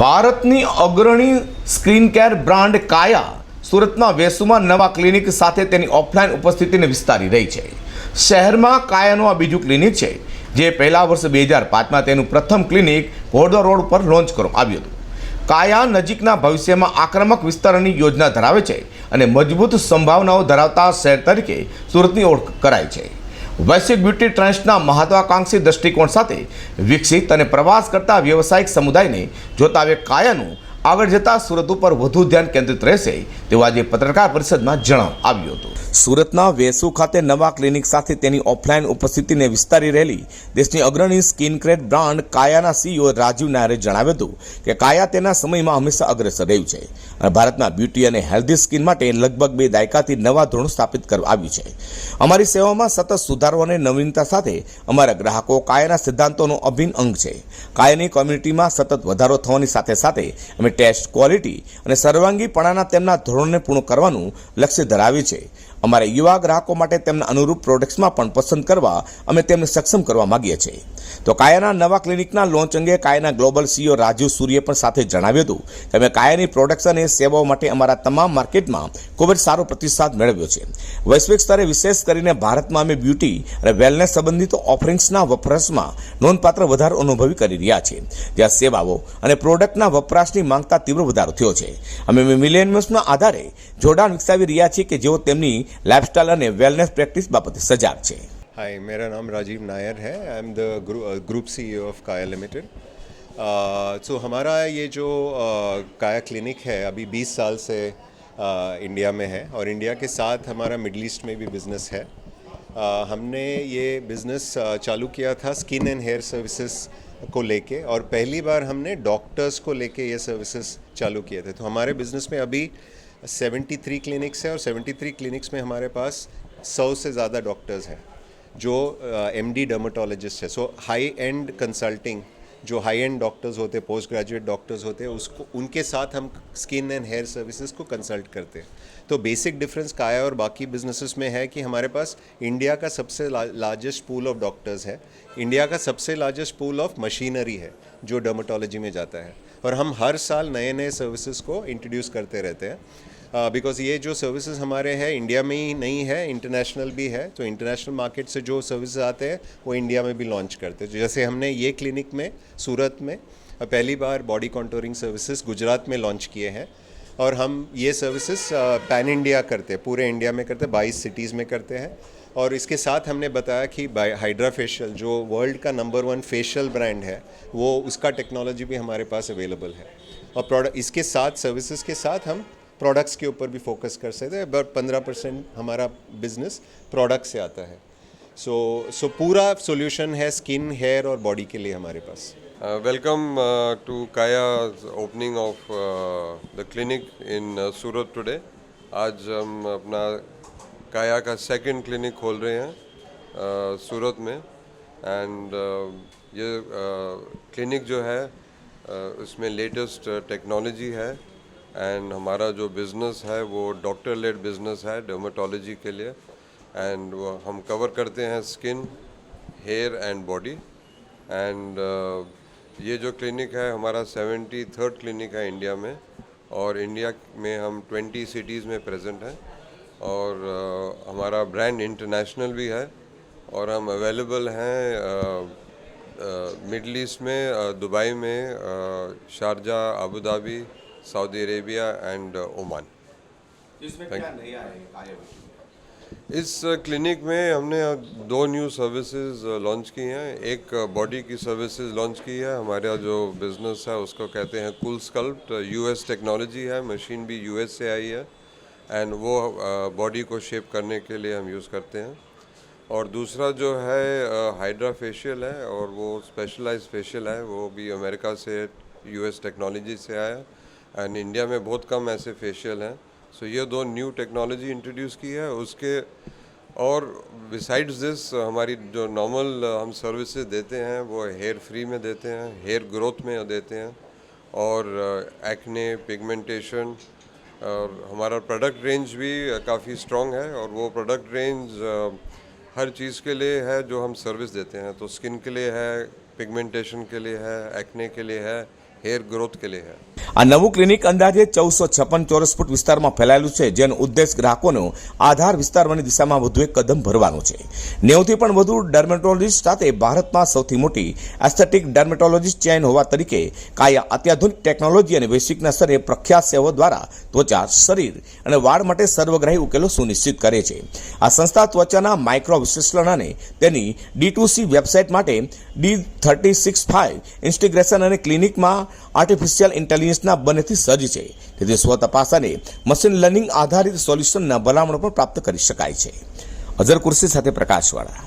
ભારતની અગ્રણી screen care brand કાયા સુરતના વેસુમાં નવા ક્લિનિક સાથે તેની ઓફલાઈન ઉપસ્થિતિને વિસ્તારી રહી છે. શહેરમાં કાયાનું આ બીજું ક્લિનિક છે, જે પહેલા વર્ષ બે હજાર પાંચમાં તેનું પ્રથમ ક્લિનિક ઘોડદા રોડ પર લોન્ચ કરવામાં આવ્યું હતું. કાયા નજીકના ભવિષ્યમાં આક્રમક વિસ્તરણની યોજના ધરાવે છે અને મજબૂત સંભાવનાઓ ધરાવતા શહેર તરીકે સુરતની ઓળખ કરાય છે. વૈશ્વિક બ્યુટી ટ્રેન્ડ્સના મહત્વાકાંક્ષી દ્રષ્ટિકોણ સાથે વિકસિત અને પ્રવાસ કરતા વ્યવસાયિક સમુદાયને જોતા હવે કાયાનું આગળ જતા સુરત ઉપર વધુ ધ્યાન કેન્દ્રિત રહેશે તેવું આજે પત્રકાર પરિષદમાં જણાવ આવ્યું હતું. સુરતના વેસુ ખાતે નવા ક્લિનિક સાથે તેની ઓફલાઈન ઉપસ્થિતિને વિસ્તારી રહેલી દેશની અગ્રણી સ્કિન ક્રેડ બ્રાન્ડ કાયાના સીઈઓ રાજીવ નાયરે જણાવ્યું હતું કે કાયા તેના સમયમાં હંમેશા અગ્રેસર રહ્યું છે અને ભારતમાં બ્યુટી અને હેલ્ધી સ્કિન માટે લગભગ બે દાયકાથી નવા ધોરણ સ્થાપિત કરવા આવ્યું છે. અમારી સેવામાં સતત સુધારો અને નવીનતા સાથે અમારા ગ્રાહકો કાયાના સિદ્ધાંતોનો અભિન્ન અંગ છે. કાયાની કોમ્યુનિટીમાં સતત વધારો થવાની સાથે સાથે અમે ટેસ્ટ ક્વોલિટી અને સર્વાંગીપણાના તેમના ધોરણને પૂર્ણ કરવાનું લક્ષ્ય ધરાવે છે. અમારા યુવા ગ્રાહકો માટે તેમના અનુરૂપ પ્રોડક્ટ્સમાં પણ પસંદ કરવા અમે તેમને સક્ષમ કરવા માગીએ છીએ. તો કાયાના નવા ક્લિનિકના લોન્ચ અંગે કાયાના ગ્લોબલ સીઈઓ રાજીવ સૂર્યે પણ સાથે જણાવ્યું હતું કે અમે કાયાની પ્રોડક્ટ્સ અને સેવાઓ માટે અમારા તમામ માર્કેટમાં ખૂબ જ સારો પ્રતિસાદ મેળવ્યો છે. વૈશ્વિક સ્તરે વિશેષ કરીને ભારતમાં અમે બ્યુટી અને વેલનેસ સંબંધિત ઓફરિંગ્સના વપરાશમાં નોંધપાત્ર વધારો અનુભવી કરી રહ્યા છીએ. જ્યાં સેવાઓ અને પ્રોડક્ટના વપરાશની માંગતા તીવ્ર વધારો થયો છે. અમે મિલેનિયમ્સના આધારે જોડાણ વિકસાવી રહ્યા છીએ કે જેઓ તેમની લાઇફસ્ટાઇલ અને વેલનેસ પ્રેક્ટિસ બાબતે સજાગ છે. हाय मेरा नाम राजीव नायर है. I am the group CEO of Kaya limited so हमारा ये जो uh, काया क्लिनिक है अभी 20 साल से uh, इंडिया में है और इंडिया के साथ हमारा मिडल ईस्ट में भी बिज़नेस है. Uh, हमने ये बिज़नेस uh, चालू किया था स्किन एंड हेयर सर्विसेज़ को लेके और पहली बार हमने डॉक्टर्स को लेके ये सर्विसेज़ चालू किए थे. तो हमारे बिज़नेस में अभी 73 क्लिनिक्स है और 73 क्लिनिक्स में हमारे पास सौ से ज़्यादा डॉक्टर्स हैं. जो एम डी डर्माटोलॉजिस्ट है सो हाई एंड कंसल्टिंग जो हाई एंड डॉक्टर्स होते हैं पोस्ट ग्रेजुएट डॉक्टर्स होते हैं उसको, उनके साथ हम स्किन एंड हेयर सर्विसेज़ को कंसल्ट करते हैं। तो बेसिक डिफरेंस काया और बाकी बिजनेसेस में है कि हमारे पास इंडिया का सबसे लार्जेस्ट पूल ऑफ़ डॉक्टर्स है। इंडिया का सबसे लार्जेस्ट पूल ऑफ़ मशीनरी है, जो डर्माटोलॉजी में जाता है। और हम हर साल नए नए सर्विसेज़ को इंट्रोड्यूस करते रहते हैं। बिकॉज़ uh, ये जो सर्विसेज़ हमारे हैं इंडिया में ही नहीं है इंटरनेशनल भी है तो इंटरनेशनल मार्केट से जो सर्विसेज़ आते हैं वो इंडिया में भी लॉन्च करते हैं। जैसे हमने ये क्लिनिक में सूरत में पहली बार बॉडी कॉन्टोरिंग सर्विसेज़ गुजरात में लॉन्च किए हैं। और हम ये सर्विसेज़ पैन इंडिया करते हैं पूरे इंडिया में करते हैं बाईस सिटीज़ में करते हैं। और इसके साथ हमने बताया कि हाइड्रा फेशियल जो वर्ल्ड का नंबर वन फेशियल ब्रांड है वो उसका टेक्नोलॉजी भी हमारे पास अवेलेबल है। और प्रोडक्ट इसके साथ सर्विसेज़ के साथ हम प्रोडक्ट्स के ऊपर भी फोकस कर सकते हैं बट पंद्रह परसेंट हमारा बिज़नेस प्रोडक्ट से आता है। सो so, सो so पूरा सोल्यूशन है स्किन हेयर और बॉडी के लिए हमारे पास। Uh, uh, Kaya's opening of uh, the clinic in uh, Surat today. आज हम अपना काया का सेकंड क्लिनिक खोल रहे हैं uh, सूरत में। एंड ये क्लिनिक जो है uh, इसमें लेटेस्ट टेक्नोलॉजी है। एंड हमारा जो बिज़नेस है वो डॉक्टर लेड बिज़नेस है डर्माटोलॉजी के लिए। एंड हम कवर करते हैं skin hair and body and ये जो क्लिनिक है हमारा सेवेंटी थर्ड क्लिनिक है इंडिया में। और इंडिया में हम ट्वेंटी सिटीज़ में प्रेजेंट हैं। और uh, हमारा ब्रांड इंटरनेशनल भी है। और हम अवेलेबल हैं मिडल ईस्ट में uh, दुबई में uh, Sharjah Abu Dhabi Saudi Arabia and Oman इस क्लिनिक में हमने दो न्यू सर्विसेज़ लॉन्च की हैं। एक बॉडी की सर्विसेज़ लॉन्च की है। हमारा जो बिज़नेस है उसको कहते हैं कूल स्कल्प्ट यूएस टेक्नोलॉजी है। मशीन भी यूएस से आई है। एंड वो बॉडी को शेप करने के लिए हम यूज़ करते हैं। और दूसरा जो है हाइड्रा फेशियल है और वो स्पेशलाइज फेशियल है। वो भी अमेरिका से यूएस टेक्नोलॉजी से आया। एंड इंडिया में बहुत कम ऐसे फेशियल हैं। सो ये दो न्यू टेक्नोलॉजी इंट्रोड्यूस की है। उसके और बिसाइड्स दिस हमारी जो नॉर्मल हम सर्विसेज़ देते हैं, वो हेयर फ्री में देते हैं हेयर ग्रोथ में देते हैं। और एक्ने पिगमेंटेशन और हमारा प्रोडक्ट रेंज भी काफ़ी स्ट्रॉन्ग है। और वो प्रोडक्ट रेंज हर चीज़ के लिए है जो हम सर्विस देते हैं। तो स्किन के लिए है पिगमेंटेशन के लिए है एक्ने के लिए है। હેર ગ્રોથ કે લે આ નવું ક્લિનિક અંદાજે ચૌદસો છપ્પન ચોરસ ફૂટ વિસ્તારમાં ફેલાયેલું છે, જેનો ઉદ્દેશ ગ્રાહકોનો આધાર વિસ્તારવાની દિશામાં વધુ એક કદમ ભરવાનો છે. નેવથી પણ વધુ ડર્મેટોલોજીસ્ટ સાથે ભારતમાં સૌથી મોટી એસ્થેટિક ડર્મેટોલોજીસ્ટ ચેન હોવા તરીકે કાયા અત્યાધુનિક ટેકનોલોજી અને વૈશ્વિકના સ્તરે પ્રખ્યાત સેવા દ્વારા ત્વચા, શરીર અને વાળ માટે સર્વગ્રાહી ઉકેલો સુનિશ્ચિત કરે છે. આ સંસ્થા ત્વચાના માઇક્રો વિશ્લેષણ અને તેની ડી ટુ સી વેબસાઇટ માટે D thirty six five integration અને ક્લિનિકમાં આર્ટિફિશિયલ ઇન્ટેલિજન્સના બંનેથી સજ્જ છે. તેથી સ્વતપાસ અને મશીન લર્નિંગ આધારિત સોલ્યુશનના ભલામણો પણ પ્રાપ્ત કરી શકાય છે. અઝર કુર્સી સાથે પ્રકાશવાળા.